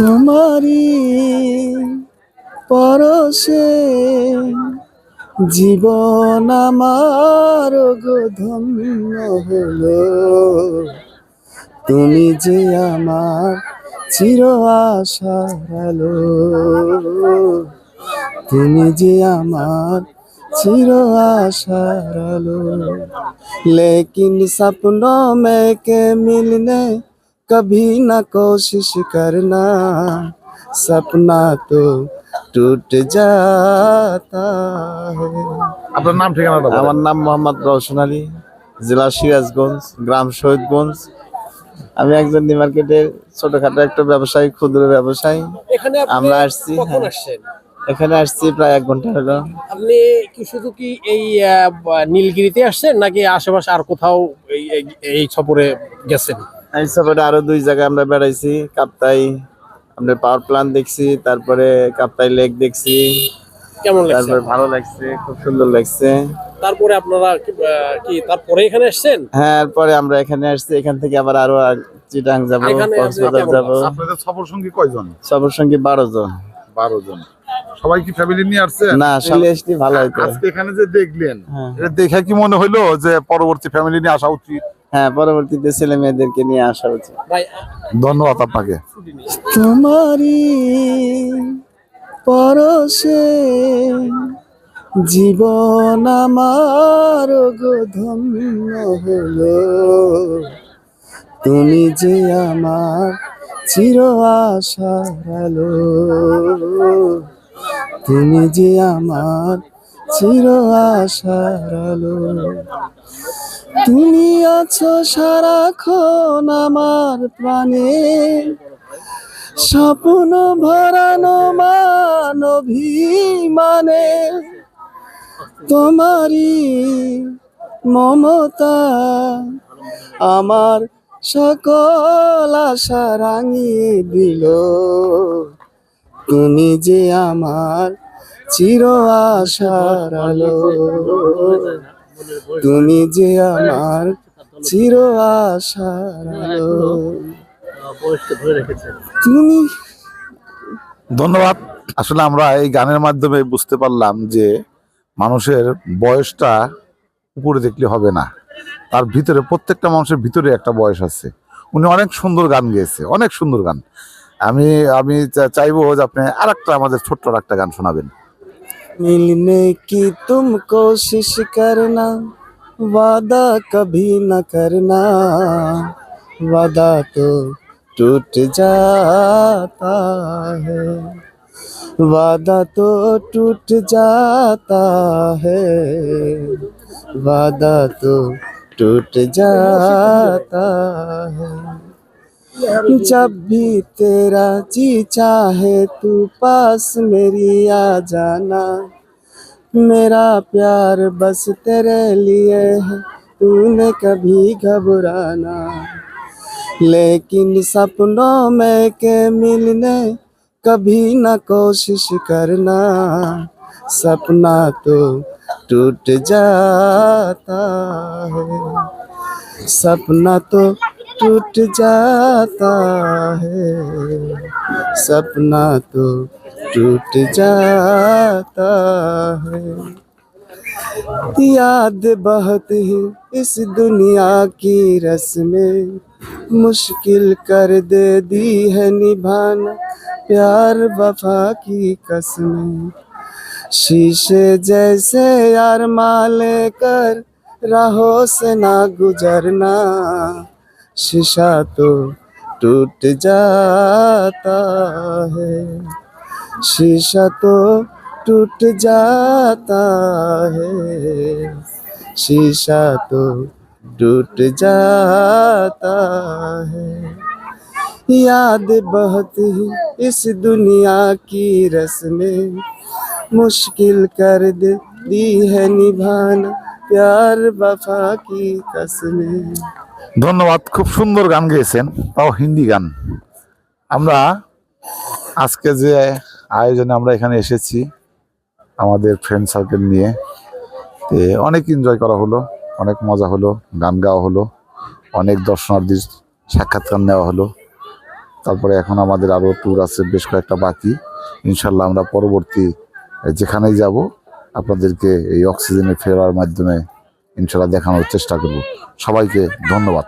তোমারি পরশে জীবন আমার ধন্য হলো। তুমি যে আমার চির আশার তুমি যে আমার চির আশার লেকিন সপন মেকে মিলনে कभी ना कोशिश करना सपना तो टूट जाता है আপনার নাম ঠিকানাটা বলেন। আমার নাম মোহাম্মদ রওশন আলী জেলা সিরাজগঞ্জ গ্রাম শহীদগঞ্জ আমি একজন নিউ মার্কেটের ছোটখাটো একটা ব্যবসায়ী ক্ষুদ্র ব্যবসায়ী এখানে আপনি আমরা আসছি, কখন হ্যাঁ। আসছেন এখানে আসছি প্রায় এক ঘন্টা হলো আপনি কি শুধু কি এই আহ, বা- নীলগিরিতে আসছেন নাকি আশেপাশে আর কোথাও এই এই- এই সফরে গেছেন এই সফরে আরও দুই জায়গায় আমরা বেড়াইছি। কাপ্তাই আমরা পাওয়ার প্ল্যান্ট দেখছি তারপরে কাপ্তাই লেক দেখছি। কেমন লাগছে? তারপরে ভালো লাগছে খুব সুন্দর লাগছে। তারপরে আপনারা কি তারপরে এখানে আসছেন? হ্যাঁ এরপরে আমরা এখানে আসছি এখান থেকে আবার আরও চিটাং যাব কক্সবাজার যাব। আপনাদের সফর সঙ্গী কয়জন? সবার সঙ্গে বারো জন। বারো জন। সবাই কি ফ্যামিলি নিয়ে আসছেন? না আসলে আসলে ভালো হইতো। আজকে এখানে যে দেখলেন হ্যাঁ। এটা দেখে কি মনে হইল যে পরবর্তী ফ্যামিলি নিয়ে আসা উচিত? হ্যাঁ পরবর্তীতে ছেলে মেয়েদেরকে নিয়ে আসা উচিত ভাই ধন্যবাদ আপনাকে। ছুটি নেই তোমারি পরশে জীবন আমার ধন্য হলো। তুমি যে আমার চির আশার আলো। তুমি যে আমার চির আশার আলো। তুমি আছো সারাক্ষণ আমার প্রাণে। স্বপ্ন ভরানো মান অভিমানে। তোমারই মমতা আমার সকল আশা রাঙিয়ে দিল। তুমি যে আমার চির আশার আলো। তুমি যে আমার চির আশার আলো। তুমি ধন্যবাদ। আসলে আমরা এই গানের মাধ্যমে বুঝতে পারলাম যে মানুষের বয়সটা উপরে দেখলে হবে না। তার ভিতরে, প্রত্যেকটা মানুষের ভিতরে একটা বয়স আছে। উনি অনেক সুন্দর গান গেয়েছে, অনেক সুন্দর গান। আমি আমি চাইব যে আপনি আর একটা আমাদের ছোট্ট আর একটা গান শোনাবেন। मिलने की तुम कोशिश करना, वादा कभी न करना। वादा तो टूट जाता है, वादा तो टूट जाता है, वादा तो टूट जाता है। जब भी तेरा जी चाहे तू पास मेरी आ जाना। मेरा प्यार बस तेरे लिए है, तूने कभी घबराना। लेकिन सपनों में के मिलने कभी ना कोशिश करना, सपना तो टूट जाता है। सपना तो टूट जाता है, सपना तो टूट जाता है। याद बहुत ही इस दुनिया की रस्में, मुश्किल कर दे दी है निभाना प्यार वफा की कसमें। शीशे जैसे यार माले कर राहों से ना गुजरना शीशा तो टूट जाता है। शीशा तो टूट जाता है। शीशा तो टूट जाता है। याद बहुत ही इस दुनिया की रस्में, मुश्किल कर दे दी है निभाना प्यार वफा की कसमें। ধন্যবাদ, খুব সুন্দর গান গেয়েছেন। তাও হিন্দি গান। আমরা আজকে যে আয়োজনে আমরা এখানে এসেছি, আমাদের ফ্রেন্ড সার্কেল নিয়ে, তে অনেক এনজয় করা হলো, অনেক মজা হলো, গান গাওয়া হলো, অনেক দর্শনার্থীর সাক্ষাৎকার নেওয়া হলো। তারপরে এখন আমাদের আরও ট্যুর আছে, বেশ কয়েকটা বাকি। ইনশাল্লাহ আমরা পরবর্তী যেখানেই যাব, আপনাদেরকে এই অক্সিজেনে ফেরার মাধ্যমে ইনশাল্লাহ দেখানোর চেষ্টা করব। সবাইকে ধন্যবাদ।